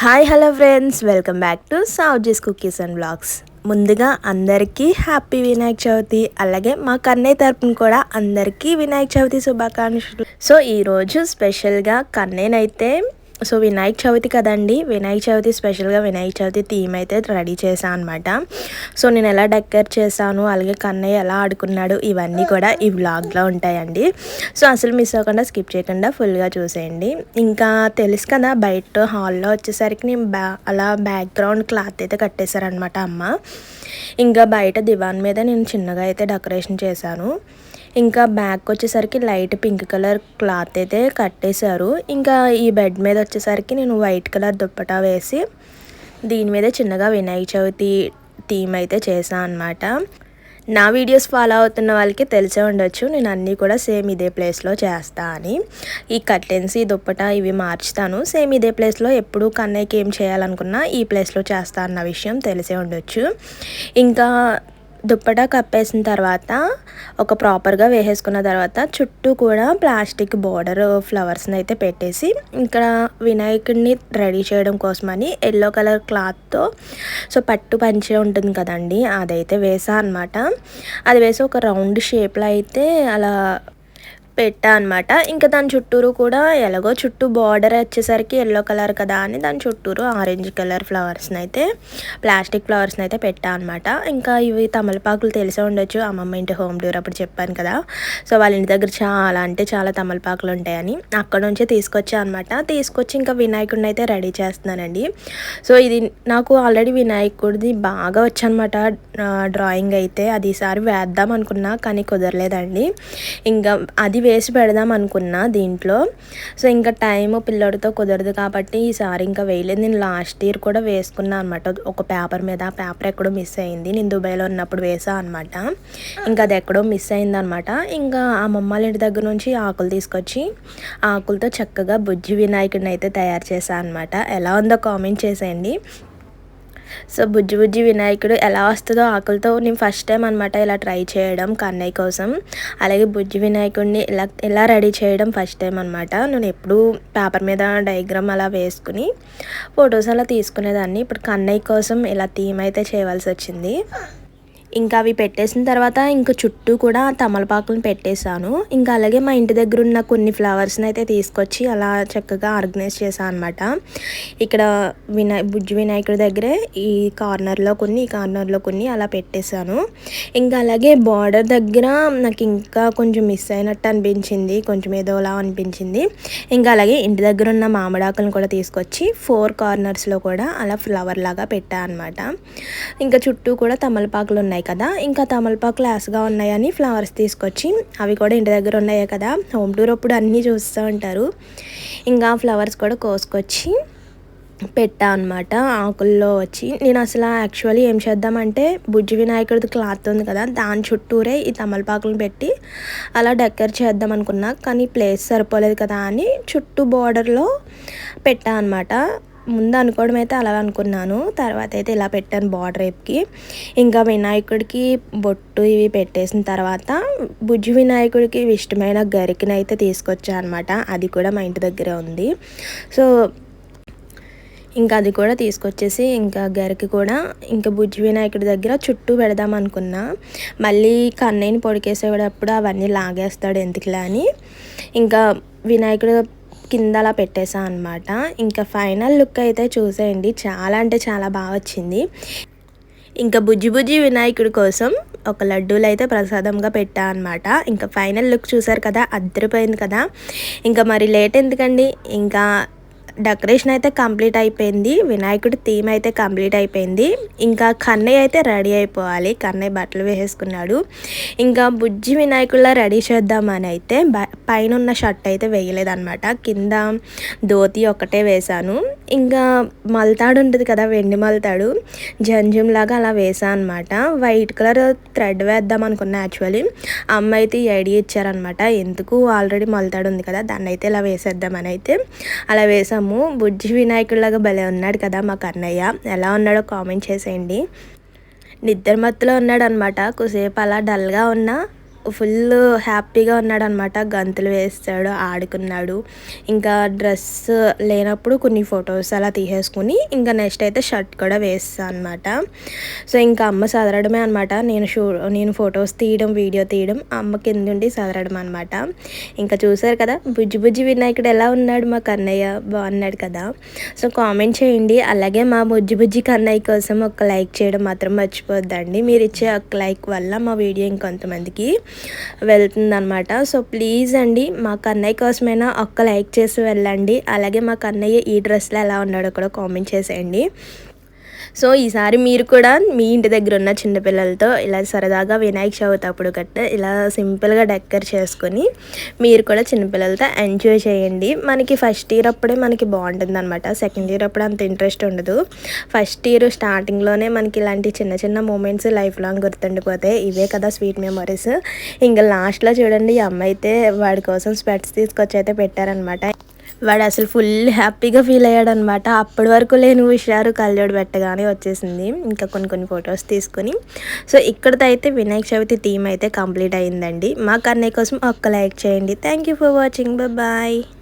Hi hello friends. Welcome back to Savji's cookies and blogs ముందుగా అందరికీ happy Vinayaka Chavithi అలాగే మా కన్నయ్య తరపున కూడా అందరికీ వినాయక చవితి శుభాకాంక్షలు. సో ఈరోజు స్పెషల్గా కన్నయ్యనైతే సో వినాయక చవితి కదండి వినాయక చవితి స్పెషల్గా వినాయక చవితి థీమ్ అయితే రెడీ చేశాను అనమాట సో నేను ఎలా డెకరేట్ చేశాను అలాగే కన్నయ్య ఎలా ఆడుకున్నాడు ఇవన్నీ కూడా ఈ వ్లాగ్లో ఉంటాయండి. సో అసలు మిస్ అవ్వకుండా స్కిప్ చేయకుండా ఫుల్గా చూసేయండి. ఇంకా తెలుసు కదా బయట హాల్లో వచ్చేసరికి నేను బ్యా అలా బ్యాక్గ్రౌండ్ క్లాత్ అయితే కట్టేశారనమాట అమ్మ. ఇంకా బయట దివాన్ మీద నేను చిన్నగా అయితే డెకరేషన్ చేశాను. ఇంకా బ్యాక్ వచ్చేసరికి లైట్ పింక్ కలర్ క్లాత్ అయితే కట్టేశారు. ఇంకా ఈ బెడ్ మీద వచ్చేసరికి నేను వైట్ కలర్ దుప్పటా వేసి దీని మీద చిన్నగా వినాయక చవితి థీమ్ అయితే చేశాను అనమాట నా వీడియోస్ ఫాలో అవుతున్న వాళ్ళకి తెలిసే ఉండొచ్చు. నేను అన్నీ కూడా సేమ్ ఇదే ప్లేస్లో చేస్తా అని. ఈ కర్టెన్స్ ఈ దుప్పట ఇవి మార్చుతాను. సేమ్ ఇదే ప్లేస్లో ఎప్పుడు కన్నయ్యకి ఏం చేయాలనుకున్నా ఈ ప్లేస్లో చేస్తా అన్న విషయం తెలిసే ఉండొచ్చు. ఇంకా దుప్పటా కప్పేసిన తర్వాత ఒక ప్రాపర్గా వేసేసుకున్న తర్వాత చుట్టూ కూడా ప్లాస్టిక్ బోర్డర్ ఫ్లవర్స్ని అయితే పెట్టేసి ఇక్కడ వినాయకుడిని రెడీ చేయడం కోసమని ఎల్లో కలర్ క్లాత్తో సో పట్టు పంచే ఉంటుంది కదండి అదైతే వేసా అనమాట అది వేసి ఒక రౌండ్ షేప్లో అయితే అలా పెట్టా అనమాట ఇంకా దాని చుట్టూరు కూడా ఎలాగో చుట్టూ బార్డర్ వచ్చేసరికి ఎల్లో కలర్ కదా అని దాని చుట్టూరు ఆరెంజ్ కలర్ ఫ్లవర్స్ని అయితే ప్లాస్టిక్ ఫ్లవర్స్ని అయితే పెట్టా అనమాట ఇంకా ఇవి తమలపాకులు తెలిసే ఉండొచ్చు. అమ్మమ్మ ఇంటి హోమ్ టూర్ అప్పుడు చెప్పాను కదా. సో వాళ్ళ ఇంటి దగ్గర చాలా అంటే చాలా తమలపాకులు ఉంటాయని అక్కడ నుంచే తీసుకొచ్చా అనమాట తీసుకొచ్చి ఇంకా వినాయకుడిని అయితే రెడీ చేస్తున్నానండి. సో ఇది నాకు ఆల్రెడీ వినాయకుడిది బాగా వచ్చనమాట డ్రాయింగ్ అయితే. అది ఈసారి వేద్దాం అనుకున్నా కానీ కుదరలేదండి. ఇంకా అది వేసి పెడదాం అనుకున్నా దీంట్లో. సో ఇంకా టైం పిల్లడితో కుదరదు కాబట్టి ఈసారి ఇంకా వేయలేదు. నేను లాస్ట్ ఇయర్ కూడా వేసుకున్నా అనమాట ఒక పేపర్ మీద ఆ పేపర్ ఎక్కడో మిస్ అయింది. నేను దుబాయ్లో ఉన్నప్పుడు వేసా అనమాట ఇంకా అది ఎక్కడో మిస్ అయింది అనమాట ఇంకా ఆ మమ్మాల ఇంటి దగ్గర నుంచి ఆకులు తీసుకొచ్చి ఆకులతో చక్కగా బుజ్జి వినాయకుడిని అయితే తయారు చేశాను అనమాట ఎలా ఉందో కామెంట్ చేసేయండి. సో బుజ్జి బుజ్జి వినాయకుడు ఎలా వస్తుందో ఆకులతో నేను ఫస్ట్ టైం అనమాట ఇలా ట్రై చేయడం కన్నయ్య కోసం. అలాగే బుజ్జి వినాయకుడిని ఇలా ఇలా రెడీ చేయడం ఫస్ట్ టైం అనమాట నేను ఎప్పుడూ పేపర్ మీద డయాగ్రామ్ అలా వేసుకుని ఫొటోస్ అలా తీసుకునేదాన్ని. ఇప్పుడు కన్నయ్య కోసం ఇలా థీమ్ అయితే చేయవలసి వచ్చింది. ఇంకా అవి పెట్టేసిన తర్వాత ఇంకా చుట్టూ కూడా తమలపాకులను పెట్టేశాను. ఇంకా అలాగే మా ఇంటి దగ్గర ఉన్న కొన్ని ఫ్లవర్స్ని అయితే తీసుకొచ్చి అలా చక్కగా ఆర్గనైజ్ చేశాను అనమాట ఇక్కడ వినాయ బుజ్జి వినాయకుడి దగ్గరే ఈ కార్నర్లో కొన్ని ఈ కార్నర్లో కొన్ని అలా పెట్టేశాను. ఇంకా అలాగే బార్డర్ దగ్గర నాకు ఇంకా కొంచెం మిస్ అయినట్టు అనిపించింది. కొంచెం ఏదోలా అనిపించింది. ఇంకా అలాగే ఇంటి దగ్గర ఉన్న మామిడాకులను కూడా తీసుకొచ్చి ఫోర్ కార్నర్స్లో కూడా అలా ఫ్లవర్ లాగా పెట్టా అనమాట ఇంకా చుట్టూ కూడా తమలపాకులు ఉన్నాయి కదా. ఇంకా తమలపాకు లాస్గా ఉన్నాయని ఫ్లవర్స్ తీసుకొచ్చి అవి కూడా ఇంటి దగ్గర ఉన్నాయి కదా. హోమ్ టూర్ అప్పుడు అన్నీ చూస్తూ ఉంటారు. ఇంకా ఫ్లవర్స్ కూడా కోసుకొచ్చి పెట్టా అనమాట ఆకుల్లో వచ్చి. నేను అసలు యాక్చువల్లీ ఏం చేద్దామంటే బుజ్జి వినాయకుడిది క్లాత్ ఉంది కదా దాని చుట్టూరే ఈ తమలపాకులను పెట్టి అలా డెకర్ చేద్దాం అనుకున్నా. కానీ ప్లేస్ సరిపోలేదు కదా అని చుట్టూ బార్డర్లో పెట్టా అనమాట ముందు అనుకోవడం అయితే అలా అనుకున్నాను. తర్వాత అయితే ఇలా పెట్టాను బార్డర్ రేపుకి. ఇంకా వినాయకుడికి బొట్టు ఇవి పెట్టేసిన తర్వాత బుజ్జి వినాయకుడికి ఇష్టమైన గరికిని అయితే తీసుకొచ్చా అనమాట అది కూడా మా ఇంటి దగ్గరే ఉంది. సో ఇంకా అది కూడా తీసుకొచ్చేసి ఇంకా గరికి కూడా ఇంకా బుజ్జి వినాయకుడి దగ్గర చుట్టూ పెడదాం అనుకున్నా. మళ్ళీ కన్నయ్యని పొడికేసేటప్పుడు అవన్నీ లాగేస్తాడు ఎందుకులా అని. ఇంకా వినాయకుడు కింద అలా పెట్టేసా అనమాట ఇంకా ఫైనల్ లుక్ అయితే చూసేయండి. చాలా అంటే చాలా బాగా వచ్చింది. ఇంకా బుజ్జి బుజ్జి వినాయకుడి కోసం ఒక లడ్డూలు అయితే ప్రసాదంగా పెట్టా అనమాట ఇంకా ఫైనల్ లుక్ చూసారు కదా అద్దరిపోయింది కదా. ఇంకా మరి లేట్ ఎందుకండి? ఇంకా డెకరేషన్ అయితే కంప్లీట్ అయిపోయింది. వినాయకుడి థీమ్ అయితే కంప్లీట్ అయిపోయింది. ఇంకా కన్నయ్య అయితే రెడీ అయిపోవాలి. కన్నయ్య బట్టలు వేసేసుకున్నాడు. ఇంకా బుజ్జి వినాయకుడిలా రెడీ చేద్దామని అయితే పైన ఉన్న షర్ట్ అయితే వేయలేదన్నమాట. కింద ధోతి ఒకటే వేశాను. ఇంకా మల్తాడు ఉంటుంది కదా వెండి మల్తాడు. జంజుమ్ లాగా అలా వేసా అనమాట వైట్ కలర్ థ్రెడ్ వేద్దాం అనుకున్నా యాక్చువల్లీ అమ్మ అయితే ఈ ఐడియా ఇచ్చారనమాట ఎందుకు ఆల్రెడీ మల్తాడు ఉంది కదా దాన్ని అయితే ఇలా వేసేద్దామని అయితే. అలా వేసాము బుజ్జి వినాయకుడిలాగా భలే ఉన్నాడు కదా మా కన్నయ్య. ఎలా ఉన్నాడో కామెంట్ చేసేయండి. నిద్ర మత్తులో ఉన్నాడు అనమాట కొద్దిసేపు అలా డల్గా ఉన్నా. ఫుల్ హ్యాపీగా ఉన్నాడు అనమాట గంతులు వేస్తాడు ఆడుకున్నాడు. ఇంకా డ్రెస్ లేనప్పుడు కొన్ని ఫొటోస్ అలా తీసేసుకుని ఇంకా నెక్స్ట్ అయితే షర్ట్ కూడా వేస్తాను అనమాట సో ఇంకా అమ్మ చదరడమే అనమాట నేను షూ నేను ఫొటోస్ తీయడం వీడియో తీయడం అమ్మ కింద ఉండి చదరడం అనమాట ఇంకా చూసారు కదా బుజ్జి బుజ్జి వినాయకుడు ఎలా ఉన్నాడు మా కన్నయ్య? బాగున్నాడు కదా. సో కామెంట్ చేయండి. అలాగే మా బుజ్జి బుజ్జి కన్నయ్య కోసం ఒక లైక్ చేయడం మాత్రం మర్చిపోద్దండి. మీరు ఇచ్చే ఒక లైక్ వల్ల మా వీడియో ఇంకొంతమందికి వెళ్తుందనమాట సో ప్లీజ్ అండి మా కన్నయ్య కోసమైనా ఒక్క లైక్ చేసి వెళ్ళండి. అలాగే మా కన్నయ్య ఈ డ్రెస్లో ఎలా ఉన్నాడో కూడా కామెంట్ చేసేయండి. సో ఈసారి మీరు కూడా మీ ఇంటి దగ్గర ఉన్న చిన్నపిల్లలతో ఇలా సరదాగా వినాయక చవితి అప్పుడు గట్ట ఇలా సింపుల్గా డెక్కర్ చేసుకొని మీరు కూడా చిన్నపిల్లలతో ఎంజాయ్ చేయండి. మనకి ఫస్ట్ ఇయర్ అప్పుడే మనకి బాగుంటుంది అనమాట సెకండ్ ఇయర్ అప్పుడు అంత ఇంట్రెస్ట్ ఉండదు. ఫస్ట్ ఇయర్ స్టార్టింగ్లోనే మనకి ఇలాంటి చిన్న చిన్న మూమెంట్స్ లైఫ్ లాంగ్ గుర్తుండిపోతాయి. ఇవే కదా స్వీట్ మెమరీస్. ఇంకా లాస్ట్లో చూడండి ఈ అమ్మాయి అయితే వాడి కోసం స్పెట్స్ తీసుకొచ్చి అయితే పెట్టారనమాట వాడు అసలు ఫుల్ హ్యాపీగా ఫీల్ అయ్యాడు అనమాట అప్పటి వరకు లేని హుషారు కళ్ళోడు పెట్టగానే వచ్చేసింది. ఇంకా కొన్ని కొన్ని ఫొటోస్ తీసుకొని. సో ఇక్కడితో అయితే వినాయక చవితి థీమ్ అయితే కంప్లీట్ అయిందండి. మా కన్నయ్య కోసం ఒక్క లైక్ చేయండి. Thank you for watching. Bye.